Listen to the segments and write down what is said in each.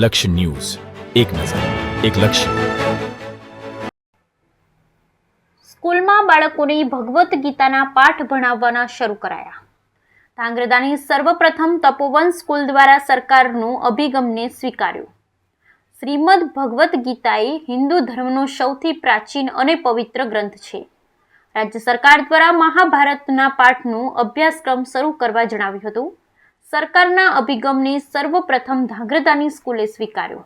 લક્ષ્ય ન્યૂઝ. એક નજર, એક લક્ષ્ય. સ્કૂલમાં બાળકોને ભગવદ્ ગીતાના પાઠ ભણાવવાના શરૂ કરાયા. ધાંગ્રધાની સર્વપ્રથમ તપોવન સ્કૂલ દ્વારા સરકારનું અભિગમને સ્વીકાર્યું. શ્રીમદ ભગવદ્ ગીતા એ હિન્દુ ધર્મનો સૌથી પ્રાચીન અને પવિત્ર ગ્રંથ છે. રાજ્ય સરકાર દ્વારા મહાભારતના પાઠનું અભ્યાસક્રમ શરૂ કરવા જણાવ્યું હતું. સરકારના અભિગમને સર્વપ્રથમ ધાંગ્રધાની સ્કૂલે સ્વીકાર્યો.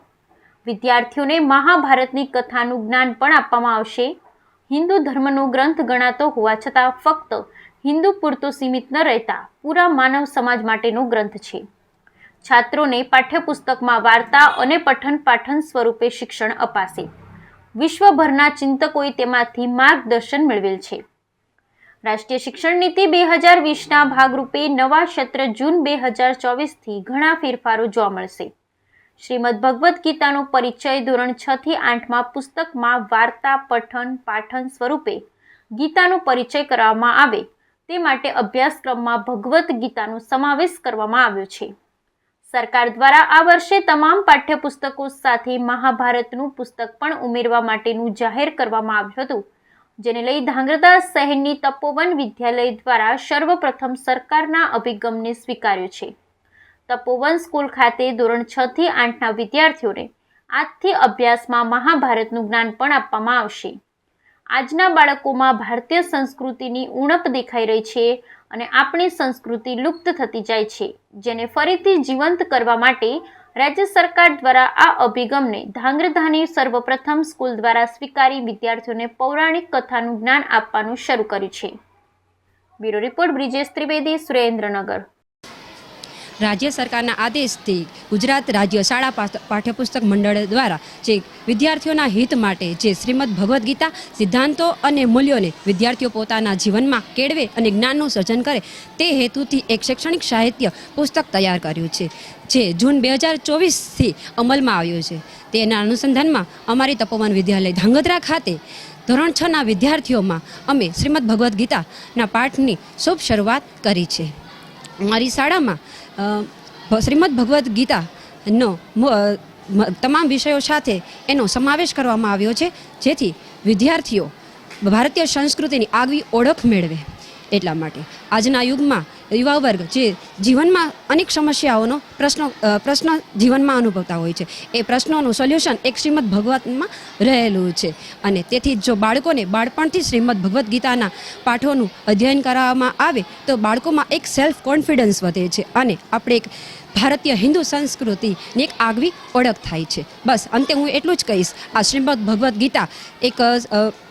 વિદ્યાર્થીઓને મહાભારતની કથાનું જ્ઞાન પણ આપવામાં આવશે. હિન્દુ ધર્મનો ગ્રંથ ગણાતો હોવા છતાં ફક્ત હિન્દુ પૂરતો સીમિત ન રહેતા પૂરા માનવ સમાજ માટેનો ગ્રંથ છે. છાત્રોને પાઠ્યપુસ્તકમાં વાર્તા અને પઠન પાઠન સ્વરૂપે શિક્ષણ અપાશે. વિશ્વભરના ચિંતકોએ તેમાંથી માર્ગદર્શન મેળવેલ છે. રાષ્ટ્રીય શિક્ષણ નીતિ બે હજાર વીસના ભાગરૂપે નવા સત્ર જૂન બે હજાર ચોવીસથી ઘણા ફેરફારો જોવા મળશે. શ્રીમદ ભગવદ્ ગીતાનો પરિચય ધોરણ છ થી આઠમાં પુસ્તકમાં વાર્તા, પઠન, પાઠન સ્વરૂપે ગીતાનો પરિચય કરવામાં આવે. તે માટે અભ્યાસક્રમમાં ભગવદ્ ગીતાનો સમાવેશ કરવામાં આવ્યો છે. સરકાર દ્વારા આ વર્ષે તમામ પાઠ્યપુસ્તકો સાથે મહાભારતનું પુસ્તક પણ ઉમેરવા માટેનું જાહેર કરવામાં આવ્યું હતું. જેને લઈ ધાંગ્રધા શહેરની તપોવન વિદ્યાલય દ્વારા સર્વપ્રથમ સરકારના અભિગમને સ્વીકાર્યો છે. તપોવન સ્કૂલ ખાતે ધોરણ છ થી આઠના વિદ્યાર્થીઓને આજથી અભ્યાસમાં મહાભારતનું જ્ઞાન પણ આપવામાં આવશે. આજના બાળકોમાં ભારતીય સંસ્કૃતિની ઉણપ દેખાઈ રહી છે અને આપણી સંસ્કૃતિ લુપ્ત થતી જાય છે, જેને ફરીથી જીવંત કરવા માટે રાજ્ય સરકાર દ્વારા આ અભિગમને ધાંગ્રધાની સર્વપ્રથમ સ્કૂલ દ્વારા સ્વીકારી વિદ્યાર્થીઓને પૌરાણિક કથાનું જ્ઞાન આપવાનું શરૂ કર્યું છે. Bureau report Brijesh Trivedi, Surendranagar. રાજ્ય સરકારના આદેશથી ગુજરાત રાજ્ય શાળા પાઠ્યપુસ્તક મંડળ દ્વારા જે વિદ્યાર્થીઓના હિત માટે જે શ્રીમદ ભગવદ્ ગીતા સિદ્ધાંતો અને મૂલ્યોને વિદ્યાર્થીઓ પોતાના જીવનમાં કેળવે અને જ્ઞાનનું સર્જન કરે તે હેતુથી એક શૈક્ષણિક સાહિત્ય પુસ્તક તૈયાર કર્યું છે, જે જૂન બે હજાર ચોવીસથી અમલમાં આવ્યું છે. તેના અનુસંધાનમાં અમારી તપોવન વિદ્યાલય ધાંગધ્રા ખાતે ધોરણ છના વિદ્યાર્થીઓમાં અમે શ્રીમદ ભગવદ્ ગીતાના પાઠની શુભ શરૂઆત કરી છે. અમારી શાળામાં શ્રીમદ ભગવદ્ ગીતાનો તમામ વિષયો સાથે એનો સમાવેશ કરવામાં આવ્યો છે, જેથી વિદ્યાર્થીઓ ભારતીય સંસ્કૃતિની આગવી ઓળખ મેળવે. એટલા માટે. આજના યુગમાં યુવા વર્ગ જે જીવનમાં અનેક સમસ્યાઓનો પ્રશ્નો પ્રશ્ન જીવનમાં અનુભવતા હોય છે. એ પ્રશ્નોનું સોલ્યુશન એક શ્રીમદ ભગવતમાં રહેલું છે. અને તેથી જો બાળકોને બાળપણથી શ્રીમદ ભગવદ્ ગીતાના પાઠોનું અધ્યયન કરાવવામાં આવે, તો બાળકોમાં એક સેલ્ફ કોન્ફિડન્સ વધે છે. અને આપણે એક ભારતીય હિન્દુ સંસ્કૃતિની એક આગવી ઓળખ થાય છે. બસ, અંતે હું એટલું જ કહીશ. આ શ્રીમદ ભગવદ્ ગીતા એક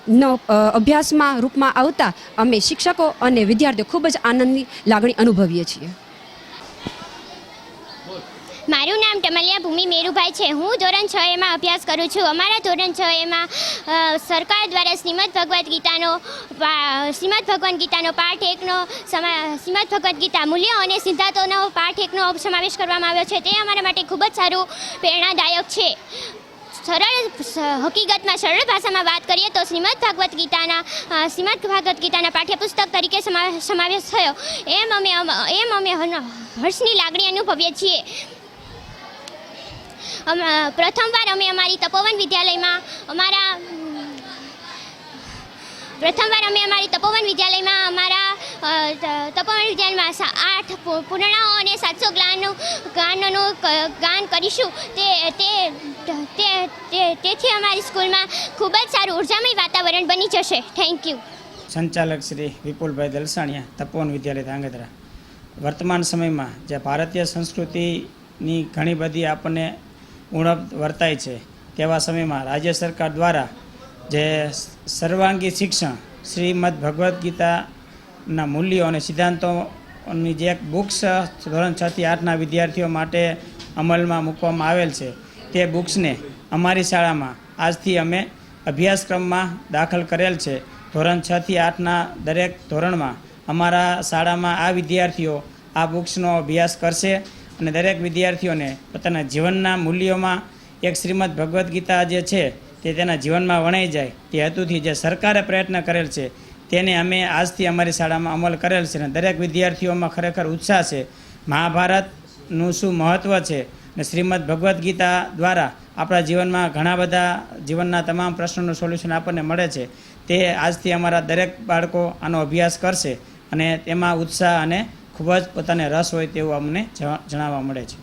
નો અભ્યાસમાં રૂપમાં આવતા અમે શિક્ષકો અને વિદ્યાર્થીઓ ખૂબ જ આનંદની લાગણી અનુભવીએ છીએ. મારું નામ ટમલિયા ભૂમિ મેરુભાઈ છે. હું ધોરણ છ એમાં અભ્યાસ કરું છું. અમારા ધોરણ છ એમાં સરકાર દ્વારા શ્રીમદ ભગવદ્ ગીતાનો શ્રીમદ ભગવદ્ ગીતાનો પાઠ એકનો સમા, શ્રીમદ ભગવદ્ ગીતા મૂલ્યો અને સિદ્ધાંતોનો પાઠ એકનો સમાવેશ કરવામાં આવ્યો છે. તે અમારા માટે ખૂબ જ સારું, પ્રેરણાદાયક છે. સરળ હકીકતમાં સરળ ભાષામાં વાત કરીએ તો શ્રીમદ ભાગવત ગીતાના શ્રીમદ ભાગવત ગીતાના પાઠ્યપુસ્તક તરીકે સમાવેશ થયો. એમ અમે એમ અમે હર્ષની લાગણી અનુભવીએ છીએ. પ્રથમવાર અમે અમારી તપોવન વિદ્યાલયમાં અમારા પ્રથમવાર અમે અમારી તપોવન વિદ્યાલયમાં અમારા તપોવન વિદ્યાલયમાં આઠ પૂર્ણાઓ અને સાતસો જ્ઞાનનું ગાનનું ગાન કરીશું. તે, તે- તેથી અમારી સ્કૂલમાં ખૂબ જ સારું ઉર્જામય વાતાવરણ બની જશે. થેન્ક યુ સંચાલક શ્રી વિપુલભાઈ દલસાણિયા, તપોવન વિદ્યાલય ધાંગધ્રા. વર્તમાન સમયમાં જે ભારતીય સંસ્કૃતિની ઘણી બધી આપણને ઉણપ વર્તાય છે. તેવા સમયમાં રાજ્ય સરકાર દ્વારા જે સર્વાંગી શિક્ષણ, શ્રીમદ ભગવદ્ ગીતાના મૂલ્યો અને સિદ્ધાંતોની જે એક બુક્સ ધોરણ છથી આઠના વિદ્યાર્થીઓ માટે અમલમાં મૂકવામાં આવેલ છે, તે બુક્સને અમારી શાળામાં આજથી અમે અભ્યાસક્રમમાં દાખલ કરેલ છે. ધોરણ છથી આઠના દરેક ધોરણમાં અમારા શાળામાં આ વિદ્યાર્થીઓ આ બુક્સનો અભ્યાસ કરશે. અને દરેક વિદ્યાર્થીઓને પોતાના જીવનના મૂલ્યોમાં એક શ્રીમદ ભગવદ્ ગીતા જે છે તે તેના જીવનમાં વણાઈ જાય. તે હેતુથી જે સરકારે પ્રયત્ન કરેલ છે, તેને અમે આજથી અમારી શાળામાં અમલ કરેલ છે અને દરેક વિદ્યાર્થીઓમાં ખરેખર ઉત્સાહ છે. મહાભારતનું શું મહત્ત્વ છે? અને શ્રીમદ ભગવદ્ ગીતા દ્વારા આપણા જીવનમાં ઘણા બધા જીવનના તમામ પ્રશ્નોનું સોલ્યુશન આપણને મળે છે. તે આજથી અમારા દરેક બાળકો આનો અભ્યાસ કરશે અને તેમાં ઉત્સાહ અને ખૂબ જ પોતાને રસ હોય તેવું અમને જણાવવા મળે છે.